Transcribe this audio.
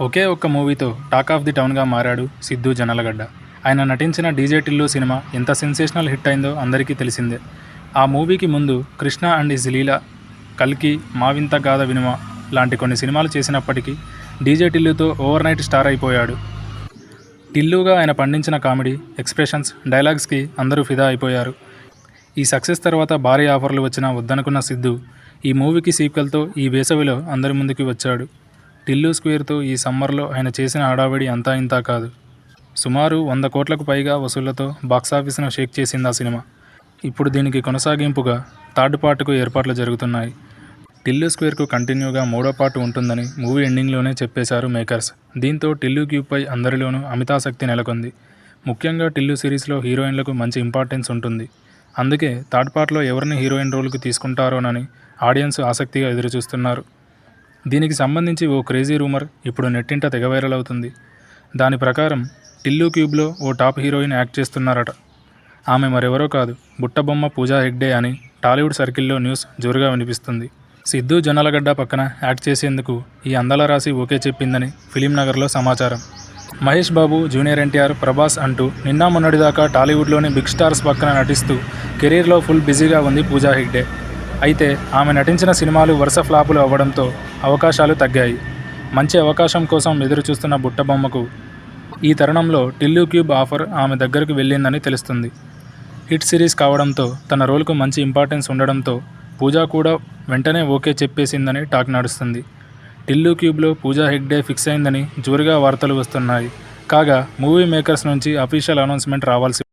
ఒకే ఒక్క మూవీతో talk of the టౌన్గా మారాడు సిద్ధు జనలగడ్డ. ఆయన నటించిన డీజే టిల్లు సినిమా ఎంత సెన్సేషనల్ హిట్ అయిందో అందరికీ తెలిసిందే. ఆ మూవీకి ముందు కృష్ణ అండ్ ఇజ్ లీలా కల్కి మావింత గాథ వినుమ లాంటి కొన్ని సినిమాలు చేసినప్పటికీ డీజే టిల్లుతో ఓవర్ నైట్ స్టార్ అయిపోయాడు. టిల్లుగా ఆయన పండించిన కామెడీ ఎక్స్ప్రెషన్స్ డైలాగ్స్కి అందరూ ఫిదా అయిపోయారు. ఈ సక్సెస్ తర్వాత భారీ ఆఫర్లు వచ్చినా వద్దనుకున్న సిద్ధు ఈ మూవీకి సీక్వెల్తో ఈ వేసవిలో అందరి ముందుకి వచ్చాడు. టిల్లు స్క్వేర్తో ఈ సమ్మర్లో ఆయన చేసిన హడావిడి అంతా ఇంతా కాదు. సుమారు వంద కోట్లకు పైగా వసూళ్ళతో బాక్సాఫీస్ను షేక్ చేసింది ఆ సినిమా. ఇప్పుడు దీనికి కొనసాగింపుగా థర్డ్ పార్ట్కు ఏర్పాట్లు జరుగుతున్నాయి. టిల్లు స్క్వేర్కు కంటిన్యూగా మూడో పార్ట్ ఉంటుందని మూవీ ఎండింగ్లోనే చెప్పేశారు మేకర్స్. దీంతో టిల్లు క్యూబ్పై అందరిలోనూ అమితాసక్తి నెలకొంది. ముఖ్యంగా టిల్లు సిరీస్లో హీరోయిన్లకు మంచి ఇంపార్టెన్స్ ఉంటుంది. అందుకే థర్డ్ పార్ట్లో ఎవరిని హీరోయిన్ రోల్కి తీసుకుంటారోనని ఆడియన్స్ ఆసక్తిగా ఎదురుచూస్తున్నారు. దీనికి సంబంధించి ఓ క్రేజీ రూమర్ ఇప్పుడు నెట్టింట తెగ వైరల్ అవుతుంది. దాని ప్రకారం టిల్లు క్యూబ్లో ఓ టాప్ హీరోయిన్ యాక్ట్ చేస్తున్నారట. ఆమె మరెవరో కాదు బుట్టబొమ్మ పూజా హెగ్డే అని టాలీవుడ్ సర్కిల్లో న్యూస్ జోరుగా వినిపిస్తుంది. సిద్ధు జొన్నలగడ్డ పక్కన యాక్ట్ చేసేందుకు ఈ అందల రాసి ఓకే చెప్పిందని ఫిలిం నగర్లో సమాచారం. మహేష్ బాబు జూనియర్ ఎన్టీఆర్ ప్రభాస్ అంటూ నిన్న మొన్నటిదాకా టాలీవుడ్లోని బిగ్ స్టార్స్ పక్కన నటిస్తూ కెరీర్లో ఫుల్ బిజీగా ఉంది పూజా హెగ్డే. అయితే ఆమె నటించిన సినిమాలు వరుస ఫ్లాపులు అవ్వడంతో అవకాశాలు తగ్గాయి. మంచి అవకాశం కోసం ఎదురు చూస్తున్న బుట్టబొమ్మకు ఈ తరుణంలో టిల్లు క్యూబ్ ఆఫర్ ఆమె దగ్గరకు వెళ్ళిందని తెలుస్తుంది. హిట్ సిరీస్ కావడంతో తన రోల్కు మంచి ఇంపార్టెన్స్ ఉండడంతో పూజా కూడా వెంటనే ఓకే చెప్పేసిందని టాక్ నడుస్తుంది. టిల్లు క్యూబ్లో పూజా హెగ్డే ఫిక్స్ అయిందని జోరుగా వార్తలు వస్తున్నాయి. కాగా మూవీ మేకర్స్ నుంచి అఫీషియల్ అనౌన్స్మెంట్ రావాల్సి